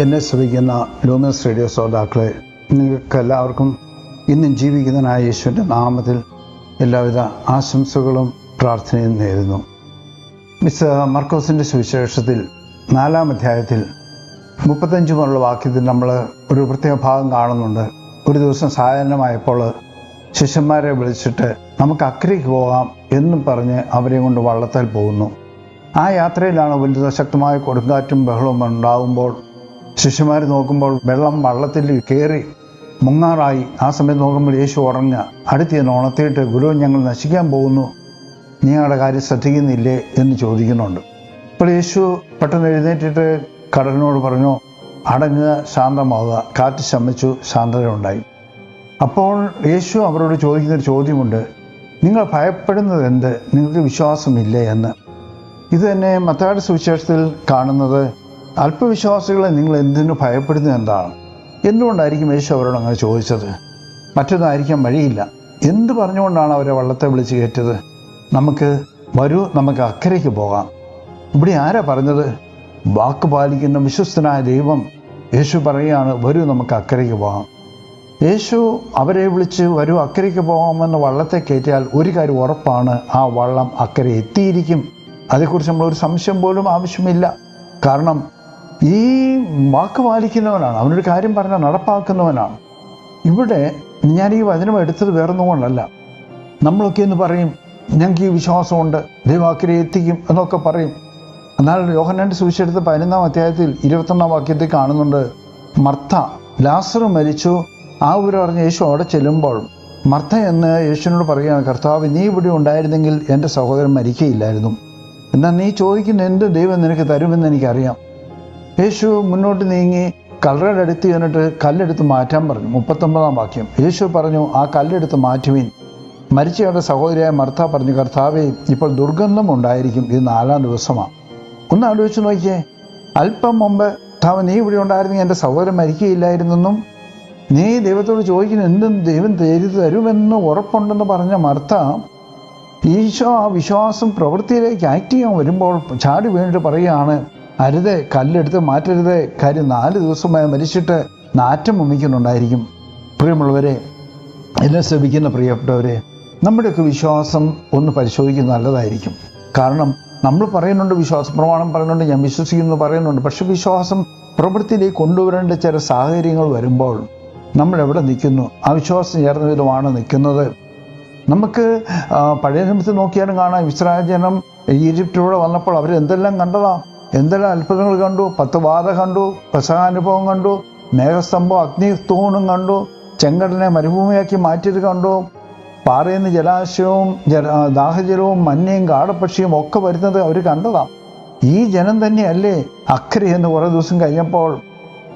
എന്നെ ശ്രമിക്കുന്ന ലൂമസ് റേഡിയോ ശ്രോതാക്കളെ നിങ്ങൾക്ക് എല്ലാവർക്കും ഇന്നും ജീവിക്കുന്നതിനായ യേശുവിന്റെ നാമത്തിൽ എല്ലാവിധ ആശംസകളും പ്രാർത്ഥനയും നേരുന്നു. മിസ് മർക്കോസിന്റെ സുവിശേഷത്തിൽ നാലാം അധ്യായത്തിൽ മുപ്പത്തഞ്ച് മുതലുള്ള വാക്യത്തിൽ നമ്മൾ ഒരു പ്രത്യേക ഭാഗം കാണുന്നുണ്ട്. ഒരു ദിവസം സായാഹ്നമായപ്പോൾ ശിഷ്യന്മാരെ വിളിച്ചിട്ട് നമുക്ക് അക്കരയ്ക്ക് പോകാം എന്നും പറഞ്ഞ് അവരെ കൊണ്ട് വള്ളത്താൽ പോകുന്നു. ആ യാത്രയിലാണ് വലുത് ശക്തമായ കൊടുങ്കാറ്റും ബഹളവും ഉണ്ടാകുമ്പോൾ ശിഷ്യന്മാർ നോക്കുമ്പോൾ വെള്ളം വള്ളത്തിൽ കയറി മുങ്ങാറായി. ആ സമയത്ത് നോക്കുമ്പോൾ യേശു ഉറഞ്ഞ അടുത്ത് ഉണർത്തിയിട്ട് ഗുരു ഞങ്ങൾ നശിക്കാൻ പോകുന്നു. നീ ഞങ്ങളുടെ കാര്യം ശ്രദ്ധിക്കുന്നില്ലേ? എന്ന് ചോദിക്കുന്നുണ്ട്. അപ്പോൾ യേശു പെട്ടെന്ന് എഴുന്നേറ്റിട്ട് കടലിനോട് പറഞ്ഞു അടങ്ങുക ശാന്തമാവുക. കാറ്റ് ശമിച്ചു ശാന്തത ഉണ്ടായി അപ്പോൾ യേശു അവരോട് ചോദിക്കുന്നൊരു ചോദ്യമുണ്ട്. നിങ്ങൾ ഭയപ്പെടുന്നത് എന്ത്? നിങ്ങൾക്ക് വിശ്വാസമില്ലേ? എന്ന്. ഇത് തന്നെ മത്താട് സുവിശേഷത്തിൽ കാണുന്നത് അല്പവിശ്വാസികളെ നിങ്ങൾ എന്തിനു ഭയപ്പെടുന്നത് എന്താണ്? എന്തുകൊണ്ടായിരിക്കും യേശു അവരോട് അങ്ങനെ ചോദിച്ചത്? മറ്റൊന്നായിരിക്കാൻ വഴിയില്ല. എന്ത് പറഞ്ഞുകൊണ്ടാണ് അവരെ വള്ളത്തെ വിളിച്ച് കയറ്റത് നമുക്ക് വരൂ നമുക്ക് അക്കരയ്ക്ക് പോകാം. ഇവിടെ ആരാ പറഞ്ഞത്? വാക്ക് പാലിക്കുന്ന വിശ്വസ്തനായ ദൈവം യേശു പറയുകയാണ് വരൂ നമുക്ക് അക്കരയ്ക്ക് പോകാം. യേശു അവരെ വിളിച്ച് വരൂ അക്കരയ്ക്ക് പോകാമെന്ന് വള്ളത്തെ കയറ്റിയാൽ ഒരു കാര്യം ഉറപ്പാണ് ആ വള്ളം അക്കരെ എത്തിയിരിക്കും. അതേക്കുറിച്ച് നമ്മളൊരു സംശയം പോലും ആവശ്യമില്ല. കാരണം ഈ വാക്ക് പാലിക്കുന്നവനാണ്. അവനൊരു കാര്യം പറഞ്ഞാൽ നടപ്പാക്കുന്നവനാണ്. ഇവിടെ ഞാൻ ഈ വചനം എടുത്തത് വേറൊന്നും കൊണ്ടല്ല. നമ്മളൊക്കെ എന്ന് പറയും ഞങ്ങൾക്ക് ഈ വിശ്വാസമുണ്ട്. ദൈവാക്കിനെ എത്തിക്കും എന്നൊക്കെ പറയും. എന്നാൽ യോഹന്നാന്റെ സുവിശേഷത്തിൽ പതിനൊന്നാം അധ്യായത്തിൽ ഇരുപത്തൊന്നാം വാക്യത്തിൽ കാണുന്നുണ്ട് മർത്ത ലാസർ മരിച്ചു. ആ ഒരു പറഞ്ഞ് യേശു അവിടെ ചെല്ലുമ്പോൾ മർത്ത എന്ന് യേശുവിനോട് പറയുകയാണ് കർത്താവ് നീ ഇവിടെ ഉണ്ടായിരുന്നെങ്കിൽ എന്റെ സഹോദരൻ മരിക്കയില്ലായിരുന്നു. എന്നാൽ നീ ചോദിക്കുന്ന എന്ത് ദൈവം നിനക്ക് തരുമെന്ന് എനിക്കറിയാം. യേശു മുന്നോട്ട് നീങ്ങി കല്ലറയുടെ അടുത്ത് ചെന്നിട്ട് കല്ലെടുത്ത് മാറ്റാൻ പറഞ്ഞു. മുപ്പത്തൊമ്പതാം വാക്യം. യേശു പറഞ്ഞു ആ കല്ലെടുത്ത് മാറ്റുവിൻ. മരിച്ചയാളുടെ സഹോദരിയായ മർത്ത പറഞ്ഞു കർത്താവേ ഇപ്പോൾ ദുർഗന്ധം ഉണ്ടായിരിക്കും. ഇത് നാലാം ദിവസമാണ് ഒന്ന് ആലോചിച്ച് നോക്കിയേ. അല്പം മുമ്പ് കർത്താവ് നീ ഇവിടെ ഉണ്ടായിരുന്നെങ്കിൽ എന്റെ സഹോദരൻ മരിക്കുകയില്ലായിരുന്നെന്നും നീ ദൈവത്തോട് ചോദിക്കുന്ന എന്തും ദൈവം തരു തരുമെന്ന് ഉറപ്പുണ്ടെന്ന് പറഞ്ഞ മർത്ത ഈശോ ആ വിശ്വാസം പ്രവൃത്തിയിലേക്ക് ആക്ട് ചെയ്യാൻ വരുമ്പോൾ ചാടി വീണിട്ട് പറയുകയാണ് അരുത് കല്ലെടുത്ത് മാറ്റരുത് കാര്യം നാല് ദിവസമായി മരിച്ചിട്ട് നാറ്റം മുമ്മിക്കുന്നുണ്ടായിരിക്കും പ്രിയമുള്ളവരെ എന്നെ ശ്രമിക്കുന്ന പ്രിയപ്പെട്ടവരെ നമ്മുടെയൊക്കെ വിശ്വാസം ഒന്ന് പരിശോധിക്കുന്നത് നല്ലതായിരിക്കും. കാരണം നമ്മൾ പറയുന്നുണ്ട് വിശ്വാസ പ്രമാണം പറയുന്നുണ്ട് ഞാൻ വിശ്വസിക്കുന്നു പറയുന്നുണ്ട് പക്ഷെ വിശ്വാസം പ്രവൃത്തിയിലേക്ക് കൊണ്ടുവരേണ്ട ചില സാഹചര്യങ്ങൾ വരുമ്പോൾ നമ്മൾ എവിടെ നിൽക്കുന്നു? ആ വിശ്വാസം ചേർന്ന വിധമാണ് നിൽക്കുന്നത്. നമുക്ക് പഴയ നിമിഷത്തിൽ നോക്കിയാലും കാണാം ഇസ്രായേൽ ജനം ഈജിപ്തിലൂടെ വന്നപ്പോൾ അവരെന്തെല്ലാം കണ്ടതാണ് കണ്ടതാ? എന്തെല്ലാം അത്ഭുതങ്ങൾ കണ്ടു? പത്ത് വാത കണ്ടു പ്രസവാനുഭവം കണ്ടു മേഘസ്തംഭം അഗ്നിസ്തൂണും കണ്ടു ചെങ്കടനെ മരുഭൂമിയാക്കി മാറ്റിയത് കണ്ടു. പാറയിൽ നിന്ന് ജലാശയവും ജല ദാഹജലവും മഞ്ഞയും കാടപ്പക്ഷിയും ഒക്കെ വരുന്നത് അവർ കണ്ടതാണ് ഈ ജനം തന്നെയല്ലേ അക്രി എന്ന് കുറേ ദിവസം കഴിഞ്ഞപ്പോൾ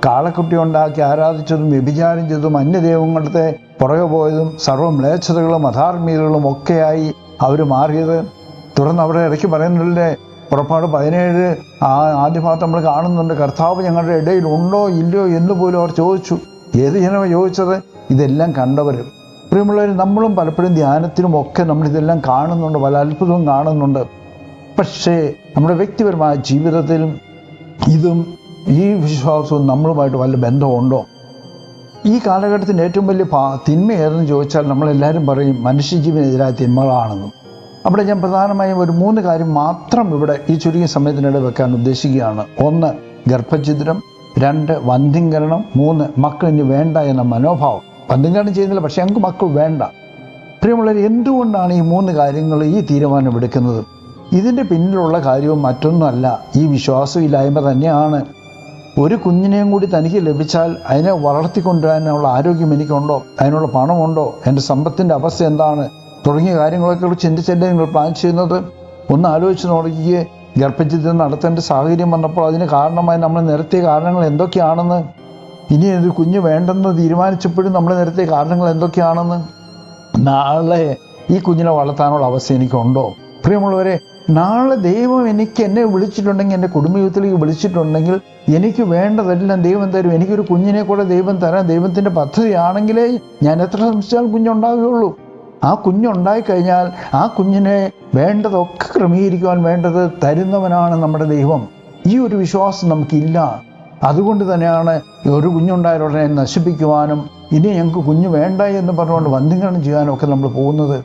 കാളക്കുട്ടി ഉണ്ടാക്കി ആരാധിച്ചതും വ്യഭിചാരം ചെയ്തതും അന്യദൈവങ്ങളുടെ പുറകെ പോയതും സർവ മ്ലേച്ഛതകളും അധാർമികതകളും ഒക്കെയായി അവർ മാറിയത്. തുടർന്ന് അവരുടെ ഇടയ്ക്ക് പറയുന്നില്ലേ പുറപ്പാട് പതിനേഴ് ആ ആദ്യ ഭാഗത്ത് നമ്മൾ കാണുന്നുണ്ട്. കർത്താവ് ഞങ്ങളുടെ ഇടയിൽ ഉണ്ടോ ഇല്ലയോ എന്ന് പോലും അവർ ചോദിച്ചു. ഏത് ജനമാണ് ചോദിച്ചത്? ഇതെല്ലാം കണ്ടവർ പ്രിയമുള്ളവർ നമ്മളും പലപ്പോഴും ധ്യാനത്തിനും ഒക്കെ നമ്മൾ ഇതെല്ലാം കാണുന്നുണ്ട് പല അത്ഭുതവും കാണുന്നുണ്ട്. പക്ഷേ നമ്മുടെ വ്യക്തിപരമായ ജീവിതത്തിലും ഇതും ഈ വിശ്വാസവും നമ്മളുമായിട്ട് വല്ല ബന്ധമുണ്ടോ? ഈ കാലഘട്ടത്തിന്റെ ഏറ്റവും വലിയ പാ തിന്മ ഏതെന്ന് ചോദിച്ചാൽ നമ്മളെല്ലാവരും പറയും മനുഷ്യജീവനെതിരായ തിന്മകളാണെന്നും. അവിടെ ഞാൻ പ്രധാനമായും ഒരു മൂന്ന് കാര്യം മാത്രം ഇവിടെ ഈ ചുരുങ്ങിയ സമയത്തിനിടെ വെക്കാൻ ഉദ്ദേശിക്കുകയാണ്. ഒന്ന് ഗർഭഛിദ്രം. രണ്ട് വന്ധ്യംകരണം. മൂന്ന് മക്കൾ ഇനി വേണ്ട എന്ന മനോഭാവം. വന്ധ്യംകരണം ചെയ്യുന്നില്ല പക്ഷേ ഞങ്ങൾക്ക് മക്കൾ വേണ്ട. പ്രിയമുള്ളവർ എന്തുകൊണ്ടാണ് ഈ മൂന്ന് കാര്യങ്ങൾ ഈ തീരുമാനം എടുക്കുന്നത്? ഇതിന്റെ പിന്നിലുള്ള കാര്യവും മറ്റൊന്നുമല്ല ഈ വിശ്വാസമില്ലായ്മ തന്നെയാണ്. ഒരു കുഞ്ഞിനെയും കൂടി തനിക്ക് ലഭിച്ചാൽ അതിനെ വളർത്തിക്കൊണ്ടുവരാനുള്ള ആരോഗ്യം എനിക്കുണ്ടോ? അതിനുള്ള പണമുണ്ടോ? എന്റെ സമ്പത്തിന്റെ അവസ്ഥ എന്താണ്? തുടങ്ങിയ കാര്യങ്ങളൊക്കെ ചിന്തിച്ചല്ലേ നിങ്ങൾ പ്ലാൻ ചെയ്യുന്നത്? ഒന്ന് ആലോചിച്ച് നോക്കിയേ ഗർഭചിത്രം നടത്തേണ്ട സാഹചര്യം വന്നപ്പോൾ അതിന് കാരണമായി നമ്മൾ നിരത്തിയ കാരണങ്ങൾ എന്തൊക്കെയാണെന്ന്. ഇനി ഒരു കുഞ്ഞ് വേണ്ടെന്ന് തീരുമാനിച്ചപ്പോഴും നമ്മൾ നിരത്തിയ കാരണങ്ങൾ എന്തൊക്കെയാണെന്ന്. നാളെ ഈ കുഞ്ഞിനെ വളർത്താനുള്ള അവസ്ഥ എനിക്കുണ്ടോ? പ്രിയമുള്ളവരെ നാളെ ദൈവം എനിക്ക് എന്നെ വിളിച്ചിട്ടുണ്ടെങ്കിൽ എന്റെ കുടുംബജീവിതത്തിലേക്ക് വിളിച്ചിട്ടുണ്ടെങ്കിൽ എനിക്ക് വേണ്ടതെല്ലാം ദൈവം തരും. എനിക്കൊരു കുഞ്ഞിനെ കൂടെ ദൈവം തരാൻ ദൈവത്തിന്റെ പദ്ധതിയാണെങ്കിലേ ഞാൻ എത്ര ശ്രമിച്ചാൽ കുഞ്ഞുണ്ടാകുകയുള്ളൂ ആ കുഞ്ഞുണ്ടായിക്കഴിഞ്ഞാൽ ആ കുഞ്ഞിനെ വേണ്ടതൊക്കെ ക്രമീകരിക്കുവാൻ വേണ്ടത് തരുന്നവനാണ് നമ്മുടെ ദൈവം. ഈ ഒരു വിശ്വാസം നമുക്കില്ല. അതുകൊണ്ട് തന്നെയാണ് ഒരു കുഞ്ഞുണ്ടായ ഉടനെ നശിപ്പിക്കുവാനും ഇനി ഞങ്ങൾക്ക് കുഞ്ഞ് വേണ്ട എന്ന് പറഞ്ഞുകൊണ്ട് വന്ധ്യംകരണം ചെയ്യാനും ഒക്കെ നമ്മൾ പോകുന്നത്.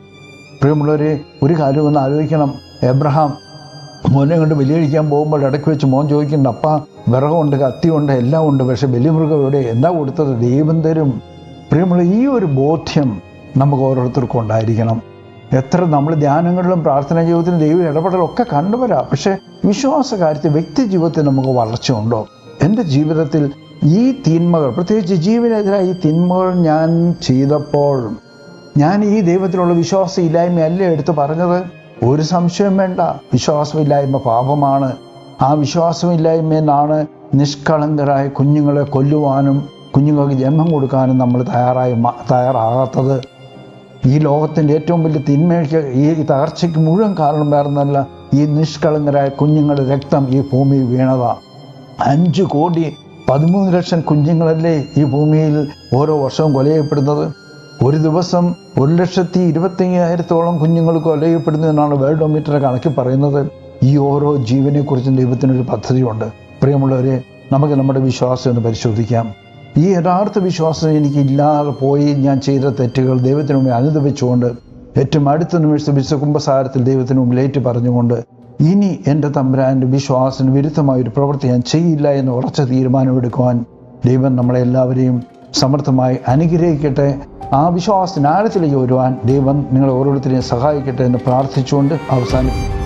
പ്രിയമുള്ളവരെ ഒരു കാര്യം ഒന്ന് ആലോചിക്കണം. എബ്രഹാം മോനെ കൊണ്ട് ബലിയഴിക്കാൻ പോകുമ്പോൾ ഇടയ്ക്ക് വെച്ച് മോൻ ചോദിക്കുന്നുണ്ട് അപ്പ വിറകുണ്ട് കത്തിയുണ്ട് എല്ലാം ഉണ്ട് പക്ഷെ ബലിമൃഗം എവിടെ? എന്താ കൊടുത്തത്? ദൈവം തരും. പ്രിയമുള്ള ഈ ഒരു ബോധ്യം നമുക്ക് ഓരോരുത്തർക്കും ഉണ്ടായിരിക്കണം. എത്ര നമ്മൾ ധ്യാനങ്ങളിലും പ്രാർത്ഥനാ ജീവിതത്തിലും ദൈവം ഇടപെടലൊക്കെ കണ്ടുവരാം. പക്ഷേ വിശ്വാസ കാര്യത്തിൽ വ്യക്തി ജീവിതത്തിൽ നമുക്ക് വളർച്ചയുണ്ടോ എന്റെ ജീവിതത്തിൽ ഈ തിന്മകൾ പ്രത്യേകിച്ച് ജീവനെതിരായ ഈ തിന്മകൾ ഞാൻ ചെയ്തപ്പോൾ ഞാൻ ഈ ദൈവത്തിലുള്ള വിശ്വാസം ഇല്ലായ്മയല്ല എടുത്ത് പറഞ്ഞത്? ഒരു സംശയം വേണ്ട. വിശ്വാസമില്ലായ്മ പാപമാണ്. ആ വിശ്വാസമില്ലായ്മയെന്നാണ് നിഷ്കളങ്കരായ കുഞ്ഞുങ്ങളെ കൊല്ലുവാനും കുഞ്ഞുങ്ങൾക്ക് ജന്മം കൊടുക്കാനും നമ്മൾ തയ്യാറായി തയ്യാറാകാത്തത്. ഈ ലോകത്തിന്റെ ഏറ്റവും വലിയ തിന്മയ്ക്ക് ഈ തകർച്ചയ്ക്ക് മുഴുവൻ കാരണം വേറെന്നല്ല ഈ നിഷ്കളങ്കരായ കുഞ്ഞുങ്ങളുടെ രക്തം ഈ ഭൂമിയിൽ വീണതാണ് അഞ്ച് കോടി പതിമൂന്ന് ലക്ഷം കുഞ്ഞുങ്ങളല്ലേ ഈ ഭൂമിയിൽ ഓരോ വർഷവും കൊലയപ്പെടുന്നത്? ഒരു ദിവസം ഒരു ലക്ഷത്തി ഇരുപത്തി അയ്യായിരത്തോളം കുഞ്ഞുങ്ങൾ ചെയ്യപ്പെടുന്നു എന്നാണ് വേൾഡ് മീറ്റർ കണക്കി പറയുന്നത്. ഈ ഓരോ ജീവനെക്കുറിച്ചും ദൈവത്തിനൊരു പദ്ധതിയുണ്ട്. പ്രിയമുള്ളവരെ നമുക്ക് നമ്മുടെ വിശ്വാസം ഒന്ന് പരിശോധിക്കാം. ഈ യഥാർത്ഥ വിശ്വാസം എനിക്ക് ഇല്ലാതെ പോയി. ഞാൻ ചെയ്ത തെറ്റുകൾ ദൈവത്തിന് മുമ്പിൽ അനുദപിച്ചുകൊണ്ട് ഏറ്റവും അടുത്ത നിമിഷം വിശ്വകുംഭസാരത്തിൽ ദൈവത്തിന് മുമ്പിൽ ഏറ്റു പറഞ്ഞുകൊണ്ട് ഇനി എന്റെ തമ്പുരാന്റെ വിശ്വാസത്തിന് വിരുദ്ധമായ ഒരു പ്രവൃത്തി ഞാൻ ചെയ്യില്ല എന്ന് ഉറച്ച തീരുമാനമെടുക്കുവാൻ ദൈവം നമ്മളെ എല്ലാവരെയും സമർത്ഥമായി അനുഗ്രഹിക്കട്ടെ. ആ വിശ്വാസത്തിന് ആഴത്തിലേക്ക് വരുവാൻ ദൈവം നിങ്ങളെ ഓരോരുത്തരെയും സഹായിക്കട്ടെ എന്ന് പ്രാർത്ഥിച്ചുകൊണ്ട് അവസാനിപ്പിക്കും